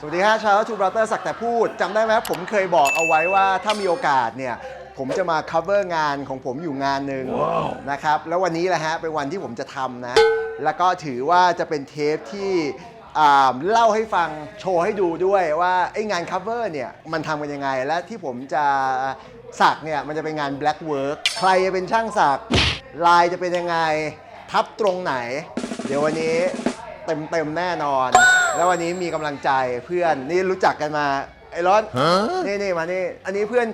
สวัสดีครับชาวทูบราเตอร์สักแต่พูดจำได้ไหมผมเคยบอกเอาไว้ว่าถ้ามีโอกาสเนี่ย ผมจะมา cover งานของผมอยู่งานหนึ่งนะครับ แล้ววันนี้แหละฮะเป็นวันที่ผมจะทำนะ แล้วก็ถือว่าจะเป็นเทปที่อ่าเล่าให้ฟังโชว์ให้ดูด้วยว่าไอ้งาน cover เนี่ยมันทำกันยังไง และที่ผมจะสักเนี่ยมันจะเป็นงาน black work ใครจะเป็นช่างสักลายจะเป็นยังไง ทับตรงไหน เดี๋ยววันนี้เต็มเต็มๆแน่นอน แล้ววันนี้มีกำลังใจเพื่อนนี่รู้จักกันมาไอ้ร้อนนี่นี่มานี่อันนี้เพื่อน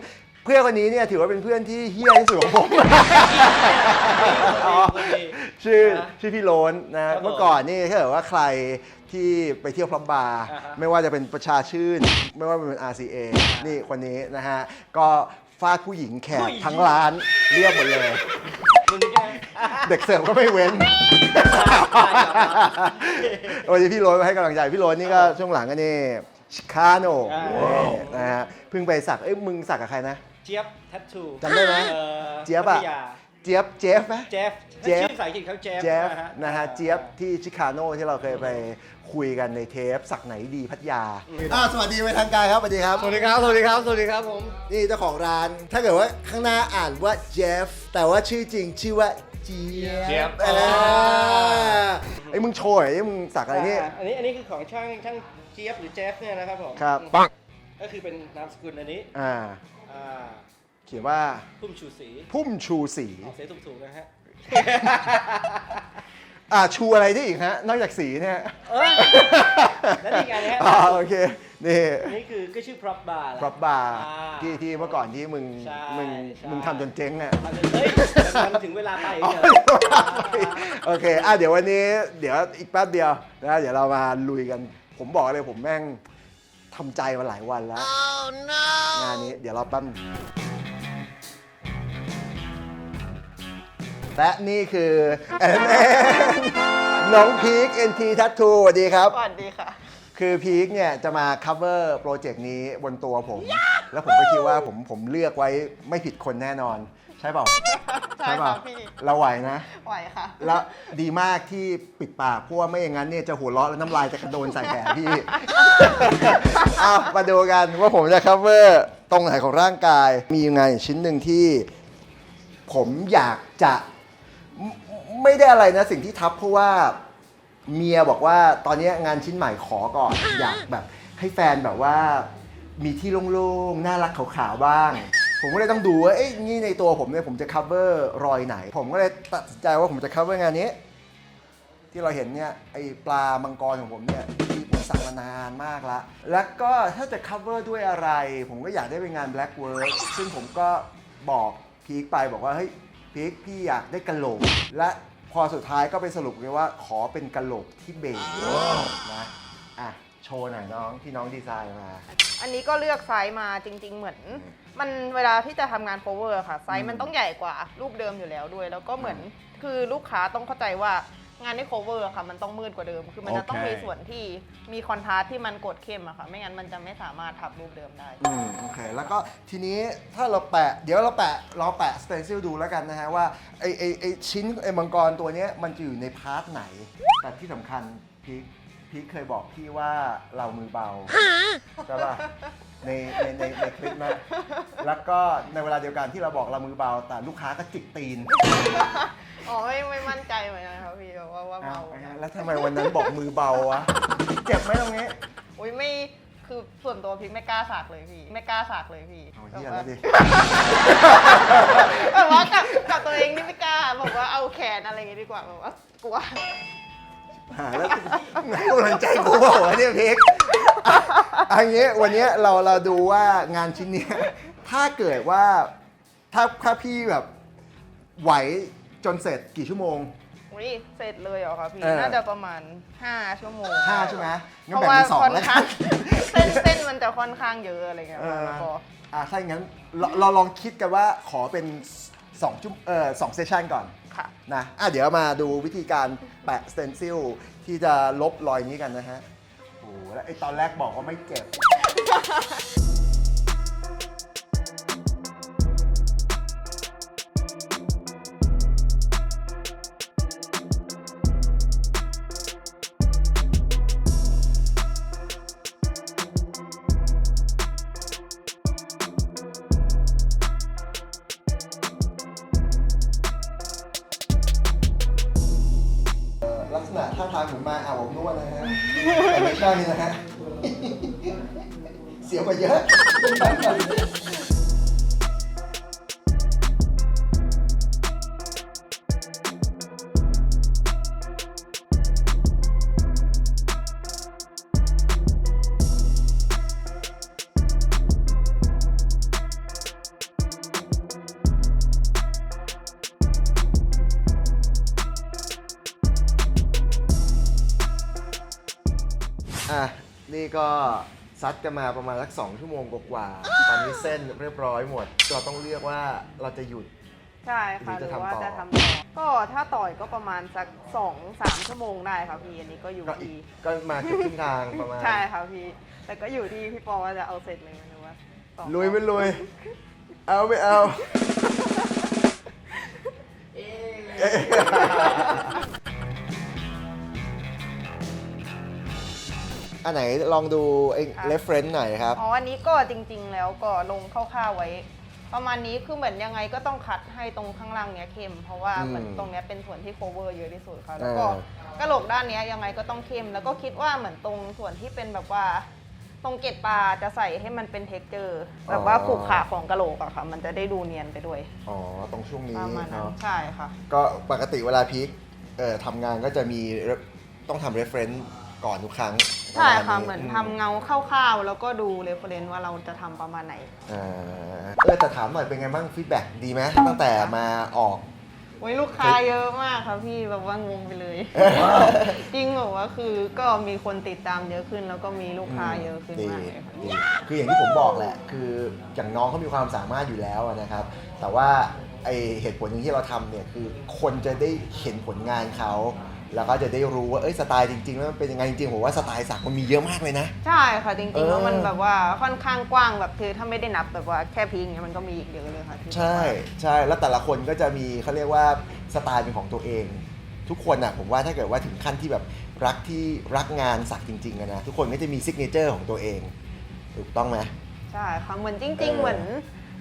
เพื่อนคนนี้เนี่ยถือว่าเป็นเพื่อนที่เฮี้ยที่สุดของผมอ๋อชื่อชื่อพี่โลนนะเมื่อก่อนนี่ถ้าเกิดว่าใครที่ไปเที่ยวพลับบาร์อ่าฮะไม่ว่าจะเป็นประชาชื่น ไม่ว่าจะเป็น RCA นี่คนนี้นะฮะ ก็ฟาดผู้หญิงแขกทั้งร้านเรียบหมดเลยมึงแก เด็กเสิร์ฟก็ไม่เว้นวันนี้พี่โรนมาให้กำลังใจ พี่โรนนี่ก็ช่วงหลังก็นี่ชิคาโนอ่านะฮะเพิ่งไปสักเอ้ยมึงสักกับใครนะ เจี๊ยบแทททูจำได้ไหมอ่อเจี๊ยบอะพัทาเจี๊ยบเจฟไหมเจฟเจฟชื่อภาษาอังกฤษเขาเจฟเจฟฮนะฮะเจี๊ยบที่ชิคาโนที่เราเคยไปคุยกันในเทปสักไหนดีพัทยาอ่าสวัสดีไปนทางการครับสวัสดีครับสวัสดีครับสวัสดีครับสวัสดีครับผมนี่เจ้าของร้าน ถ้าเกิดว่าข้างหน้าอ่านว่าเจฟแต่ว่าชื่อจริงชื่อว่า เจี๊ยบเจี๊ยบอ่า ไอ้ยมึงโชว์หน่อยไอ้มึงสักอะไรนี่าอันนี้อันนี้คือของช่างช่างเจี๊ยบหรือเจฟเนี่ยนะครับผมครับ ปัง ก็คือเป็นนามสกุลอันนี้อ่า อ่าเขียนว่าพุ่มชูสีพุ่มชูสี ออกเสียงถูกๆนะฮะ อ่าชูอะไรได้อีกฮะ นอกจากสีเนี่ยเออแล้วนี่ไงเนี่ยอ่าโอเคนี่อันนี้คือก็ชื่อ prop bar แหละปรับบาร์อ่าที่ที่เมื่อก่อนที่มึงใช่มึงใช่ มึงทำจนเจ๊งอะ เอาเลยเฮ้ยแต่มันถึงเวลาไปอ๋อเฉยโอเค อะ เดี๋ยววันนี้ เดี๋ยวอีกแป๊บเดียวนะเดี๋ยวเรามาลุยกัน ผมบอกเลยผมแม่งทำใจมาหลายวันแล้ว งานนี้ เดี๋ยวเราแปั้ม และนี่คือแอนแอนน้องพีค NT Tattoo สวัสดีครับ สวัสดีค่ะ คือพีคเนี่ยจะมา cover โปรเจกต์นี้บนตัวผม แล้วผมก็คิดว่าผมผมเลือกไว้ไม่ผิดคนแน่นอน ใช่เปล่าใช่เปล่าค่ะพี่ เราไหวนะ ไหวค่ะ แล้วดีมากที่ปิดปากเพราะว่าไม่อย่างนั้นเนี่ยจะหัวเราะแล้วน้ำลายจะกระโดนใส่แผลพี่เอามาดูกันว่าผมจะ cover ตรงไหนของร่างกาย มีงานชิ้นหนึ่งที่ ผมอยากจะไม่ ไม่ได้อะไรนะสิ่งที่ทับเพราะว่าเมียบอกว่าตอนนี้งานชิ้นใหม่ขอก่อน อยากแบบให้แฟนแบบว่ามีที่โล่งๆ น่ารักขาวๆบ้าง ผมก็เลยต้องดูว่า เอ้ยนี่ในตัวผมเนี่ยผมจะ cover รอยไหน ผมก็เลยตัดสินใจว่าผมจะ cover งานนี้ ที่เราเห็นเนี่ยไอปลามังกรของผมเนี่ยที่ผมสั่งมานานมากละ แล้วก็ถ้าจะ cover ด้วยอะไร ผมก็อยากได้เป็นงาน black work ซึ่งผมก็บอกพีคไปบอกว่าเฮ้ย พีกพี่อยากได้กะโหลก และพอสุดท้ายก็ไปสรุปเลยว่าขอเป็นกะโหลกที่เบสนะอะโชว์หน่อยน้องที่น้องดีไซน์มา อันนี้ก็เลือกไซส์มาจริง ๆ เหมือน มันเวลาที่จะทำงานโฟเวอร์ค่ะ ไซส์มันต้องใหญ่กว่ารูปเดิมอยู่แล้วด้วย แล้วก็เหมือนคือลูกค้าต้องเข้าใจว่า งานที่ cover อะค่ะ มันต้องมืดกว่าเดิม คือมันจะต้องโอเคมีส่วนที่มีคอนทราสต์ที่มันกดเข้มอะค่ะ ไม่งั้นมันจะไม่สามารถทับรูปเดิมได้ อืมโอเค แล้วก็ทีนี้ถ้าเราแปะ เดี๋ยวเราแปะเราแปะสเตนซิลดูแล้วกันนะฮะว่าไอไอไอชิ้นไอมังกรตัวเนี้ยมันจะอยู่ในพาร์ทไหน แต่ที่สำคัญพีคพีคเคยบอกพี่ว่าเรามือเบาใช่ป่ะในในในในคลิปนะ แล้วก็ในเวลาเดียวกันที่เราบอกเรามือเบา แต่ลูกค้าก็จิกตีน อ๋อไม่ไม่มั่นใจเหมือนกันค่ะพี่ว่าว่าอ้าเบาวแล้วทำไมวันนั้นบอกมือเบาวะเจ็บไหมตรงนี้ อุ้ยไม่คือส่วนตัวพี่ไม่กล้าสักเลยพี่ ไม่กล้าสักเลยพี่เอาเหี้ยแล้วดิ แบบว่ากับกับตัวเองนี่ไม่กล้าบอกว่าเอาแขนอะไรอย่างงี้ดีกว่าแบบว่ากลัว หาแล้วไหนกำลังใจกูเปล่าวะเนี่ยพิกอะอันนี้วันนี้เราเราดูว่างานชิ้นเนี้ยถ้าเกิดว่าถ้าถ้าพี่แบบไหว จนเสร็จกี่ชั่วโมง อุ้ยเสร็จเลยเหรอคะพี่ เออ น่าจะประมาณ 5 ชั่วโมงห้าใช่ไหมงั้นเพราะแบ่งว่าเป็นสองค่อนแล้วกัข้านงเส้นเส้นมันจะค่อนข้างเยอะอะไรเงี้ยเออแล้วก็อะถ้าอย่างนั้นเราเราลองคิดกันว่าขอเป็น2ชั่วเอ่อสองเซสชันก่อนค่ะ นะอะเดี๋ยวมาดูวิธีการแปะสเตนซิลที่จะลบรอยนี้กันนะฮะโอ้โหแล้วไอ้ตอนแรกบอกว่าไม่เจ็บะถ้าทางผมมาอาบอบนวดนะฮะแต่ไม่ใช่นะฮะ เสียกว่าเยอะ นี่ก็ซัดกันมาประมาณสักสองชั่วโมงกว่าๆตอนนี้เส้นเรียบร้อยหมดเราต้องเรียกว่าเราจะหยุด ใช่ค่ะหหรืรืออจะทำว่าต่อ จะทำต่อก็ถ้าต่อยก็ประมาณสักสองสามชั่วโมงได้ค่ะพี่อันนี้ก็อยู่ก็อีที่กก็มาเกือบครึ่งทางประมาณ ใช่ค่ะพี่แต่ก็อยู่ที่พี่ปอว่าจะเอาเสร็จเลยหรือว่าต่อลุยไม่ลุย เอาไม่เอาอั นไหนลองดูไอ้ reference หน่อยครับ อ๋ออันนี้ก็จริง ๆ แล้วก็ลงคร่าวๆไว้ ประมาณนี้คือเหมือนยังไงก็ต้องคัดให้ตรงข้างล่างเนี้ยเข้ม เพราะว่าอืมเหมือนตรงเนี้ยเป็นส่วนที่ cover เยอะที่สุดค่ะแล้วก็อ่กระโหลกด้านเนี้ยยังไงก็ต้องเข้ม แล้วก็คิดว่าเหมือนตรงส่วนที่เป็นแบบว่า ตรงเกล็ดปลาจะใส่ให้มันเป็น texture แบบว่าขูกขาของกระโหลกอะค่ะ มันจะได้ดูเนียนไปด้วยอ๋อ ตรงช่วงนี้ประมาณนั้นเนาะใช่ค่ะ ก็ปกติเวลาพีคเอ่อทำงานก็จะมี re- ต้องทำ reference ก่อนทุกครั้งใช่ค่ะปรมาณเหมือนทำเงาคร่าวๆ แล้วก็ดู reference ว่าเราจะทำประมาณไหนอ่าเออแต่ถามหน่อยเป็นไงบ้างฟีดแบ็ดีไหมตั้งแต่มาออก โอ้ยลูกค้าเยอะมากค่ะพี่แบบว่างงไปเลย จริงเหรอว่าคือก็มีคนติดตามเยอะขึ้น แล้วก็มีลูกค้าเยอะขึ้นดีมากเลยค่ะ ดีคืออย่างที่ผมบอกแหละ คืออย่างน้องเขามีความสามารถอยู่แล้วอะนะครับ แต่ว่าไอเหตุผลหนึ่งที่เราทำเนี่ยคือคนจะได้เห็นผลงานเขา แล้วก็จะได้รู้ว่าเอ้ยสไตล์จริงๆแล้วมันเป็นยังไงจริงๆผมว่าสไตล์สักมันมีเยอะมากเลยนะ ใช่ค่ะจเอริงๆอ แล้วมันแบบว่าค่อนข้างกว้างแบบคือถ้าไม่ได้นับแบบว่าแค่พิงเนี้ยมันก็มีอีกเยอะเลยค่ะที่ใช่ใช่แล้วแต่ละคนก็จะมีเขาเรียกว่าสไตล์เป็นของตัวเอง ทุกคนอะผมว่าถ้าเกิดว่าถึงขั้นที่แบบรักที่รักงานสักจริงๆอะนะทุกคนก็จะมีซิกเนเจอร์ของตัวเอง ถูกต้องไหม ใช่ค่ะเหมือนจเอริงอๆเหมือน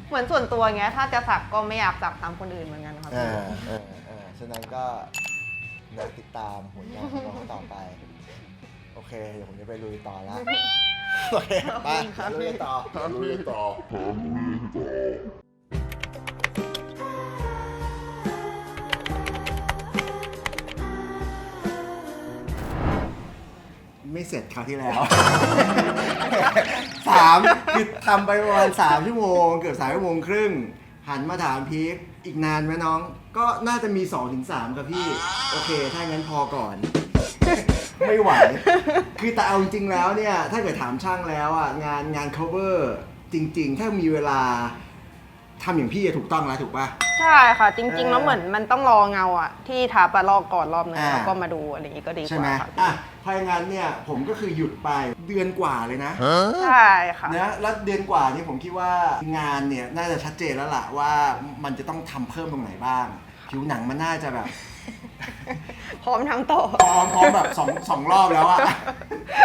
เหมือนส่วนตัวเงี้ยถ้าจะสักก็ไม่อยากสักตามคนอื่นเหมือนกันค่ะอ่าพี่อ่าอ่าฉะนั้นก็ นะติดตามผลงานของน้องต่อไป โอเค เดี๋ยวผมจะไปลุยต่อแล้วโอเคไปลุยต่อลุยต่อไม่เสร็จคราวที่แล้วสามคือทำไปประมาณสามชั่วโมง เกือบสามชั่วโมงครึ่ง หันมาถามพีคอีกนานไหมน้อง ก็น่าจะมี2อถึงสามครับพี่ โอเค ถ้างั้นพอก่อน ไม่ไหว คือแต่เอาจริงๆแล้วเนี่ย ถ้าเกิดถามช่างแล้วอะ งานงาน cover จริง ๆ ถ้ามีเวลา ทำอย่างพี่อะถูกต้องแล้วถูกป่ะ ใช่ค่ะ จริงเออๆแล้วเหมือนมันต้องรอเงาอะ ที่ทาปลาลอกก่อนรอบนึงอ่า แล้วก็มาดูอะไรอย่างงี้ก็ดีกใช่ไหมว่าค่ะอะถ้าอย่างนั้นเนี่ยผมก็คือหยุดไปเดือนกว่าเลยนะใช่ค่ะ นะแล้วเดือนกว่านี้ผมคิดว่างานเนี่ยน่าจะชัดเจนแล้วล่ะว่ามันจะต้องทำเพิ่มตรงไหนบ้าง ผิวหนังมันน่าจะแบบ พร้อมทั้งต่อพร้อมพร้อมแบบสองสองรอบแล้วอะ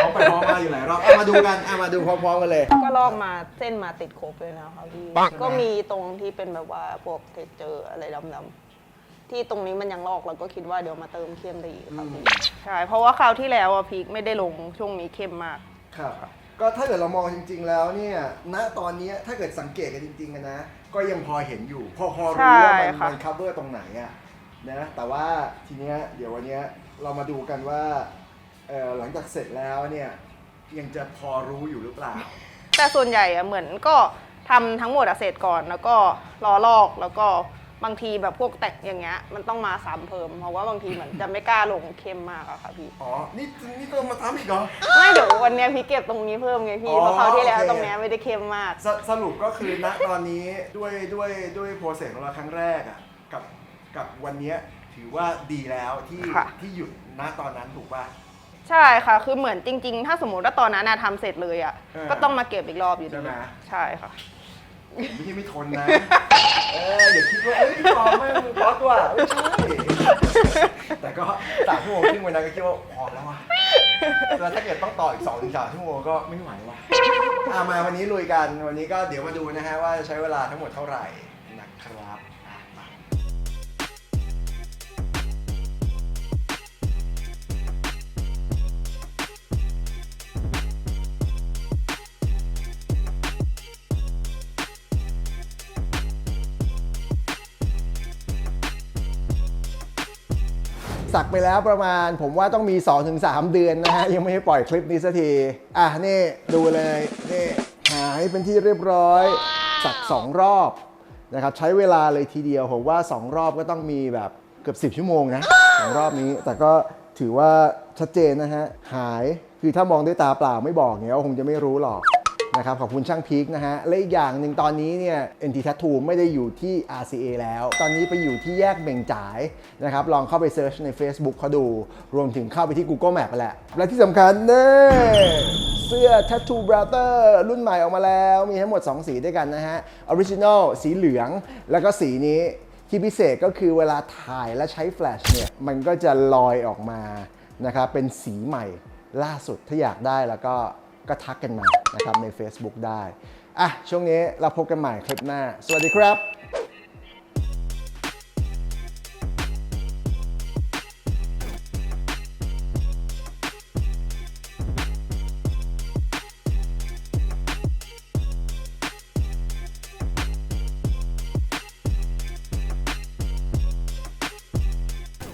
พร้อมไปพร้อมมาอยู่หลายรอบเอามาดูกันเอามาดูพร้อมๆกันเลย ก็ลอกมาเส้นมาติดครบเลยนะคะพี่ปัง ก็มีตรงที่เป็นแบบว่าพวกเทคเจอร์อะไรดำๆที่ตรงนี้มันยังลอกเราก็คิดว่าเดี๋ยวมาเติมเข้มได้อีกค่ะพี่ใช่เพราะว่าคราวที่แล้วอะพีคไม่ได้ลงช่วงนี้เข้มมาก ครับ ก็ถ้าเกิดเรามองจริง ๆ แล้วเนี่ย ณ ตอนเนี้ยถ้าเกิดสังเกตกันจริงๆอะนะ ก็ยังพอเห็นอยู่ พอพอรู้ว่ามันใช่ค่ะ มัน cover ตรงไหนอะ นะแต่ว่าทีเนี้ยเดี๋ยววันเนี้ยเรามาดูกันว่าเอ่อหลังจากเสร็จแล้วเนี่ยยังจะพอรู้อยู่หรือเปล่า แต่ส่วนใหญ่อะเหมือนก็ทำทั้งหมดอะเสร็จก่อนแล้วก็รอลอกแล้วก็บางทีแบบพวกแต่งอย่างเงี้ยมันต้องมาซ้ำเพิ่มเพราะว่าบางทีเหมือนจะไม่กล้าลงเข้มมากอะค่ะพี่ อ๋อ นี่นี่ต้องมาทำอีกเหรอ ไม่เดี๋ยววันเนี้ยพี่เก็บตรงนี้เพิ่มไงพี่อ๋อเพราะคราวที่แล้วโอเค ตรงเนี้ยไม่ได้เข้มมาก สสรุปก็คือณตอนนี้ด้วยด้วยด้วยโปรเซสของเราครั้งแรกอะกับ กับวันเนี้ยถือว่าดีแล้วที่ค่ะ ที่หยุดณตอนนั้นถูกป่ะ ใช่ค่ะ คือเหมือนจริง ๆ ถ้าสมมติว่าตอนนั้นนะทำเสร็จเลยอะเออก็ต้องมาเก็บอีกรอบอยู่ใช่ดีไหม ใช่ค่ะไม่ใช่ไม่ทนนะ เอออย่าคิดว่าเอ้ยพอไม่มือพอตัวไม่ใช่แต่ก็สามชั่วโมงครึ่งวันนั้นก็คิดว่าพอแล้วว่ะแล้วถ้าเกิดต้องต่ออีกสองถึงสามชั่วโมงก็ไม่ไหวว่ะอะมาวันนี้ลุยกันวันนี้ก็เดี๋ยวมาดูนะฮะว่าจะใช้เวลาทั้งหมดเท่าไหร่นะครับ สักไปแล้วประมาณ ผมว่าต้องมี 2-3 เดือนนะฮะ ยังไม่ได้ปล่อยคลิปนี้สักที อะ นี่ดูเลยนี่หายเป็นที่เรียบร้อย สัก 2 รอบนะครับใช้เวลาเลยทีเดียว ผมว่า 2 รอบก็ต้องมีแบบเกือบ 10 ชั่วโมงนะสองรอบนี้ แต่ก็ถือว่าชัดเจนนะฮะ หายคือถ้ามองด้วยตาเปล่าไม่บอกเนี่ยคงจะไม่รู้หรอก นะครับขอบคุณช่างพีคนะฮะและอีกอย่างหนึ่งตอนนี้เนี่ย NT Tattoo ไม่ได้อยู่ที่ RCA แล้ว ตอนนี้ไปอยู่ที่แยกเบ่งจ่ายนะครับลองเข้าไปเซิร์ชใน Facebook เขาดู รวมถึงเข้าไปที่ Google Map แหละ และที่สำคัญเน่เสื้อ Tattoo Brother รุ่นใหม่ออกมาแล้ว มีทั้งหมด 2 สีด้วยกันนะฮะ Original สีเหลือง แล้วก็สีนี้ที่พิเศษก็คือเวลาถ่ายและใช้แฟลชเนี่ยมันก็จะลอยออกมานะครับเป็นสีใหม่ล่าสุดถ้าอยากได้แล้วก็ ก็ทักกันมานะครับใน Facebook ได้อะช่วงนี้เราพบกันใหม่คลิปหน้า สวัสดีครับ